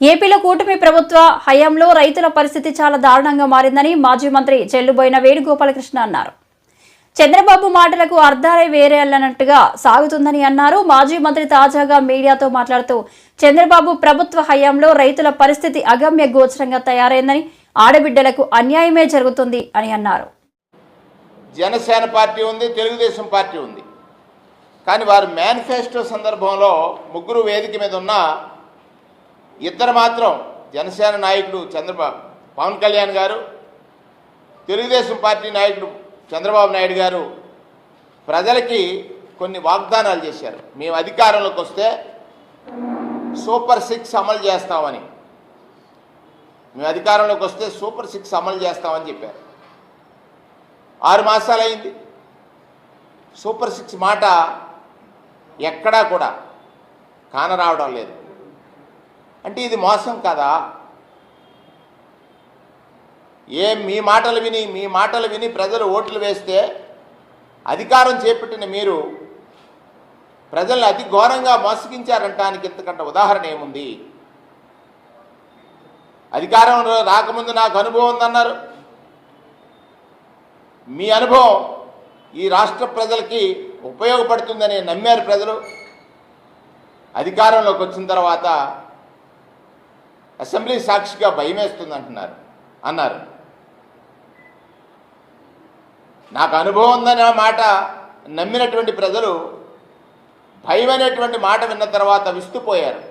ఏపీలో కూటమి ప్రభుత్వ హయాంలో రైతుల పరిస్థితి చాలా దారుణంగా మారిందని మాజీ మంత్రి చెల్లుబోయిన వేణుగోపాలకృష్ణ అన్నారు. చంద్రబాబు మాటలకు అర్థాలే వేరే అన్నట్టుగా సాగుతుందని అన్నారు. మాజీ మంత్రి తాజాగా మీడియాతో మాట్లాడుతూ చంద్రబాబు ప్రభుత్వ హయాంలో రైతుల పరిస్థితి అగమ్య గోచరంగా తయారైందని ఆడబిడ్డలకు అన్యాయమే జరుగుతుంది అని అన్నారు. జనసేన పార్టీ ఉంది తెలుగుదేశం పార్టీ ఉంది. కానీ వారి మేనిఫెస్టో సందర్భంలో ముగ్గురు వేదిక మీద ఉన్న ఇద్దరు మాత్రం జనసేన నాయకుడు చంద్రబాబు పవన్ కళ్యాణ్ గారు తెలుగుదేశం పార్టీ నాయకుడు చంద్రబాబు నాయుడు గారు ప్రజలకి కొన్ని వాగ్దానాలు చేశారు. మేము అధికారంలోకి వస్తే సూపర్ సిక్స్ అమలు చేస్తామని. మేము అధికారంలోకి వస్తే సూపర్ సిక్స్ అమలు చేస్తామని చెప్పారు. ఆరు మాసాలు అయింది సూపర్ సిక్స్ మాట ఎక్కడా కూడా కానరావడం లేదు. అంటే ఇది మోసం కదా? ఏం మీ మాటలు విని మీ మాటలు విని ప్రజలు ఓట్లు వేస్తే అధికారం చేపట్టిన మీరు ప్రజల్ని అతి ఘోరంగా మోసగించారంటానికి ఇంతకంటే ఉదాహరణ ఏముంది? అధికారంలో రాకముందు నాకు అనుభవం ఉందన్నారు. మీ అనుభవం ఈ రాష్ట్ర ప్రజలకి ఉపయోగపడుతుందని నమ్మారు ప్రజలు. అధికారంలోకి వచ్చిన తర్వాత అసెంబ్లీ సాక్షిగా భయమేస్తుంది అంటున్నారు అన్నారు. నాకు అనుభవం ఉందనే మాట నమ్మినటువంటి ప్రజలు భయం అనేటువంటి మాట విన్న తర్వాత విస్తుపోయారు.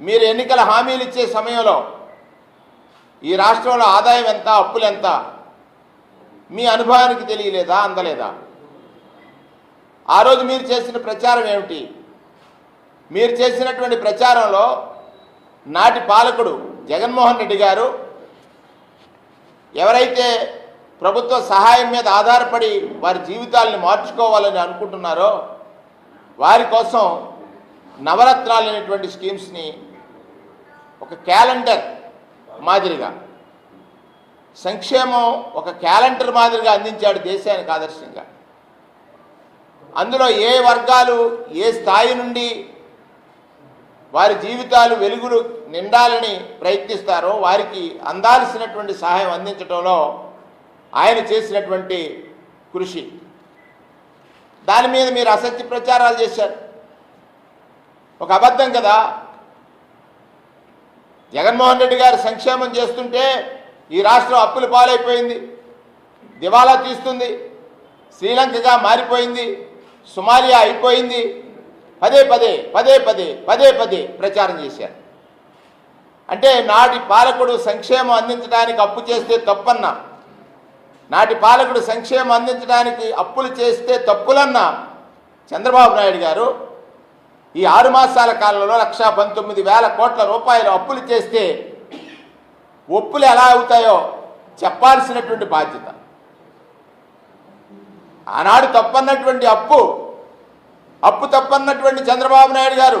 మీరు ఎన్నికల హామీలు ఇచ్చే సమయంలో ఈ రాష్ట్రంలో ఆదాయం ఎంత అప్పులు ఎంత? మీ అనుభవానికి తెలియలేదా? అందలేదా? ఆ రోజు మీరు చేసిన ప్రచారం ఏమిటి? మీరు చేసినటువంటి ప్రచారంలో నాటి పాలకుడు జగన్మోహన్ రెడ్డి గారు ఎవరైతే ప్రభుత్వ సహాయం మీద ఆధారపడి వారి జీవితాలని మార్చుకోవాలని అనుకుంటున్నారో వారి కోసం నవరత్నాలు అనేటువంటి స్కీమ్స్ని ఒక క్యాలెండర్ మాదిరిగా సంక్షేమం ఒక క్యాలెండర్ మాదిరిగా అందించాడు దేశానికి ఆదర్శంగా. అందులో ఏ వర్గాలు ఏ స్థాయి నుండి వారి జీవితాలు వెలుగులు నిండాలని ప్రయత్నిస్తారో వారికి అందాల్సినటువంటి సహాయం అందించడంలో ఆయన చేసినటువంటి కృషి. దాని మీద మీరు అసత్య ప్రచారాలు చేశారు. ఒక అబద్ధం కదా? జగన్మోహన్ రెడ్డి గారు సంక్షేమం చేస్తుంటే ఈ రాష్ట్రం అప్పుల పాలైపోయింది దివాలా తీస్తుంది శ్రీలంకగా మారిపోయింది సుమాలియా అయిపోయింది పదే పదే పదే పదే పదే పదే ప్రచారం చేశారు. అంటే నాటి పాలకుడు సంక్షేమం అందించడానికి అప్పు చేస్తే తప్పన్నా నాటి పాలకుడు సంక్షేమం అందించడానికి అప్పులు చేస్తే తప్పులన్నా చంద్రబాబు నాయుడు గారు ఈ ఆరు మాసాల కాలంలో లక్షా పంతొమ్మిది వేల కోట్ల రూపాయలు అప్పులు చేస్తే ఒప్పులు ఎలా అవుతాయో చెప్పాల్సినటువంటి బాధ్యత. ఆనాడు తప్పన్నటువంటి అప్పు అప్పు తప్పన్నటువంటి చంద్రబాబు నాయుడు గారు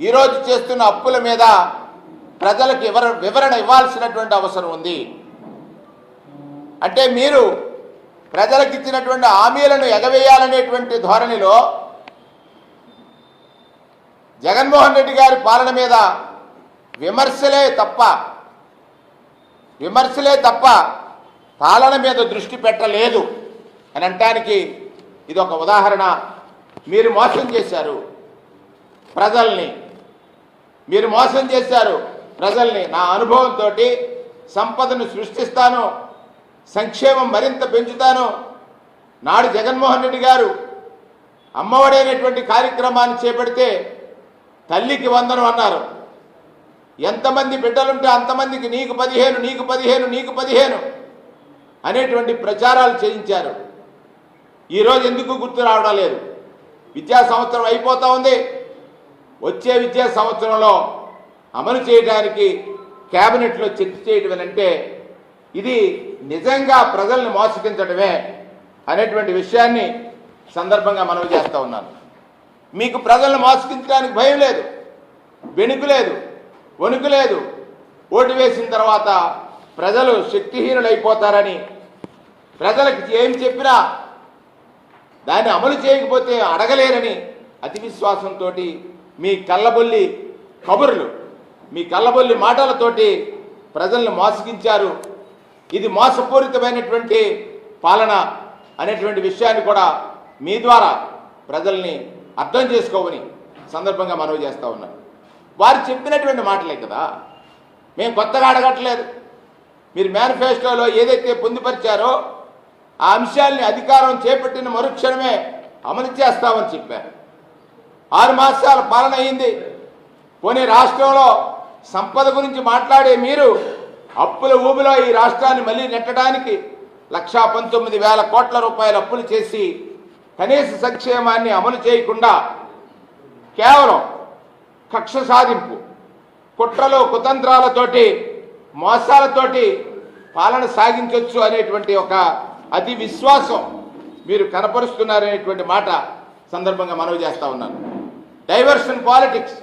ఈరోజు చేస్తున్న అప్పుల మీద ప్రజలకు వివర వివరణ ఇవ్వాల్సినటువంటి అవసరం ఉంది. అంటే మీరు ప్రజలకు ఇచ్చినటువంటి హామీలను ఎగవేయాలనేటువంటి ధోరణిలో జగన్మోహన్ రెడ్డి గారి పాలన మీద విమర్శలే తప్ప విమర్శలే తప్ప పాలన మీద దృష్టి పెట్టలేదు. అని అనటానికి ఇది ఒక ఉదాహరణ. మీరు మోసం చేశారు ప్రజల్ని. మీరు మోసం చేశారు ప్రజల్ని. నా అనుభవంతో సంపదను సృష్టిస్తాను సంక్షేమం మరింత పెంచుతాను. నాడు జగన్మోహన్ రెడ్డి గారు అమ్మఒడైనటువంటి కార్యక్రమాన్ని చేపడితే తల్లికి వందనం అన్నారు. ఎంతమంది బిడ్డలుంటే అంతమందికి నీకు పదిహేను నీకు పదిహేను నీకు పదిహేను అనేటువంటి ప్రచారాలు చేయించారు. ఈరోజు ఎందుకు గుర్తు రావడం లేదు. విద్యా సంవత్సరం అయిపోతూ ఉంది. వచ్చే విద్యా సంవత్సరంలో అమలు చేయడానికి క్యాబినెట్లో చర్చ చేయడం అంటే ఇది నిజంగా ప్రజల్ని మోసగించడమే అనేటువంటి విషయాన్ని సందర్భంగా మనవి చేస్తూ ఉన్నాను మీకు ప్రజలను మోసగించడానికి భయం లేదు వెనుకు లేదు వణుకు లేదు. ఓటు వేసిన తర్వాత ప్రజలు శక్తిహీనులైపోతారని ప్రజలకు ఏం చెప్పినా దాన్ని అమలు చేయకపోతే అడగలేరని అతి విశ్వాసంతో మీ కళ్ళబొల్లి కబుర్లు మీ కళ్ళబొల్లి మాటలతోటి ప్రజల్ని మోసగించారు. ఇది మోసపూరితమైనటువంటి పాలన అనేటువంటి విషయాన్ని కూడా మీ ద్వారా ప్రజల్ని అర్థం చేసుకోమని సందర్భంగా మనవి చేస్తూ ఉన్నారు వారు చెప్పినటువంటి మాటలే కదా. మేము కొత్తగా అడగట్లేదు. మీరు మేనిఫెస్టోలో ఏదైతే పొందుపరిచారో ఆ అంశాల్ని అధికారం చేపట్టిన మరుక్షణమే అమలు చేస్తామని చెప్పారు. ఆరు మాసాల పాలన అయింది. పోనీ రాష్ట్రంలో సంపద గురించి మాట్లాడే మీరు అప్పుల ఊబిలో ఈ రాష్ట్రాన్ని మళ్ళీ నెట్టడానికి లక్షా పంతొమ్మిది వేల కోట్ల రూపాయల అప్పులు చేసి కనీస సంక్షేమాన్ని అమలు చేయకుండా కేవలం కక్ష సాధింపు కుట్రలు కుతంత్రాలతోటి మోసాలతోటి పాలన సాగించవచ్చు అనేటువంటి ఒక అతి విశ్వాసం. మీరు కనపరుస్తున్నారనేటువంటి మాట సందర్భంగా మనవి చేస్తూ ఉన్నాను. Diversion politics